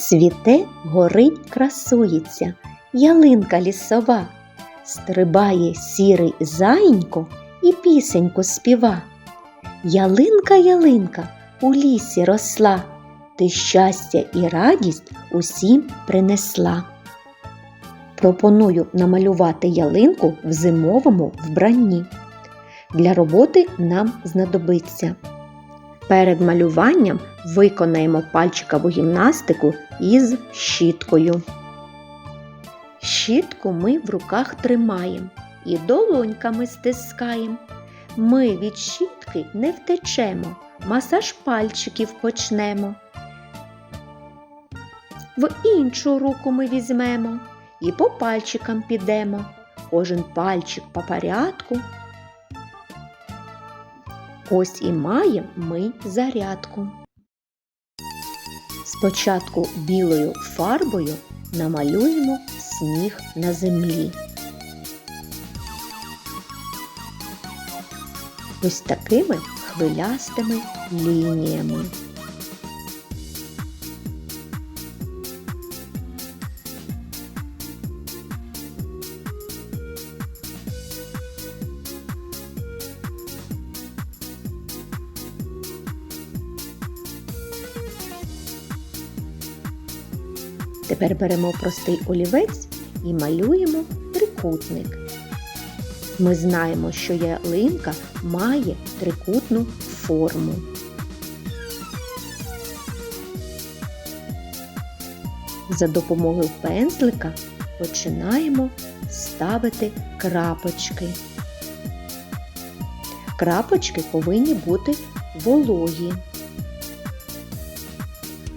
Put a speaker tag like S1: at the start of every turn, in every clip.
S1: Цвіте, горить, красується, ялинка лісова, стрибає сірий заїнько і пісеньку співа. Ялинка, ялинка у лісі росла, ти щастя і радість усім принесла. Пропоную намалювати ялинку в зимовому вбранні. Для роботи нам знадобиться. Перед малюванням виконаємо пальчикову гімнастику із щіткою. Щітку ми в руках тримаємо і долоньками стискаємо. Ми від щітки не втечемо, масаж пальчиків почнемо. В іншу руку ми візьмемо і по пальчикам підемо. Кожен пальчик по порядку. Ось і маємо ми зарядку. Спочатку білою фарбою намалюємо сніг на землі. Ось такими хвилястими лініями. Тепер беремо простий олівець і малюємо трикутник. Ми знаємо, що ялинка має трикутну форму. За допомогою пензлика починаємо ставити крапочки. Крапочки повинні бути вологі.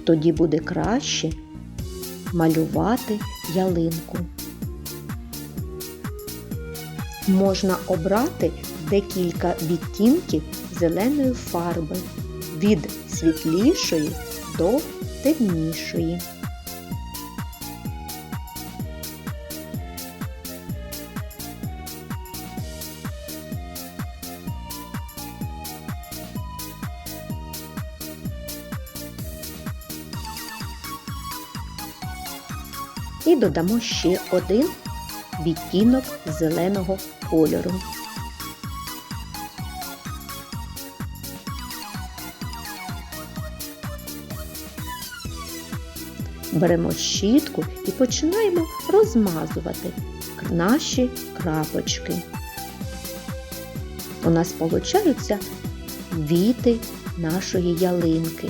S1: Тоді буде краще малювати ялинку. Можна обрати декілька відтінків зеленої фарби від світлішої до темнішої. І додамо ще один відтінок зеленого кольору. Беремо щітку і починаємо розмазувати наші крапочки. У нас получаються віти нашої ялинки.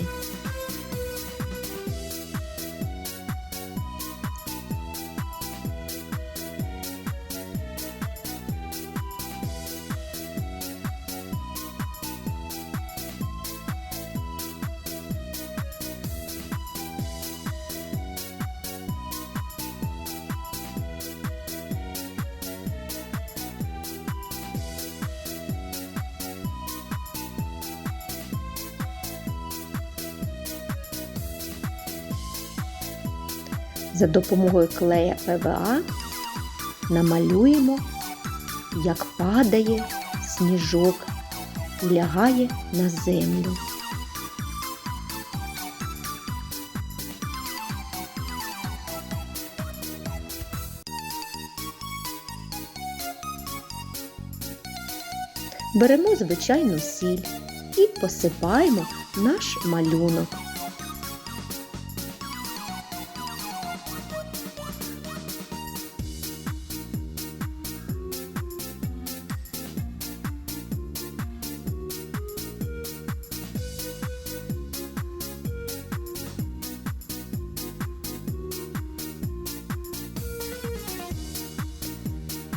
S1: За допомогою клея ПВА намалюємо, як падає сніжок і лягає на землю. Беремо звичайну сіль і посипаємо наш малюнок.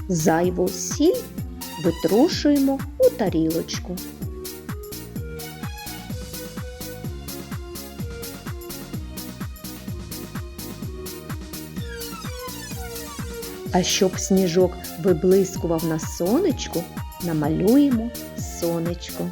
S1: Зайву сіль витрушуємо у тарілочку. А щоб сніжок виблискував на сонечку, намалюємо сонечко.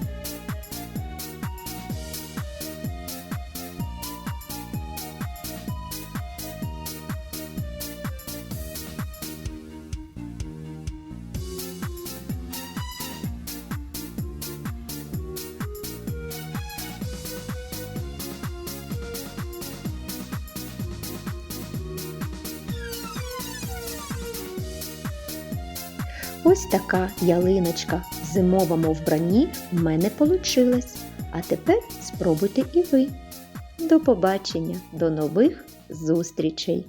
S1: Ось така ялиночка в зимовому вбранні в мене получилась. А тепер спробуйте і ви. До побачення, до нових зустрічей!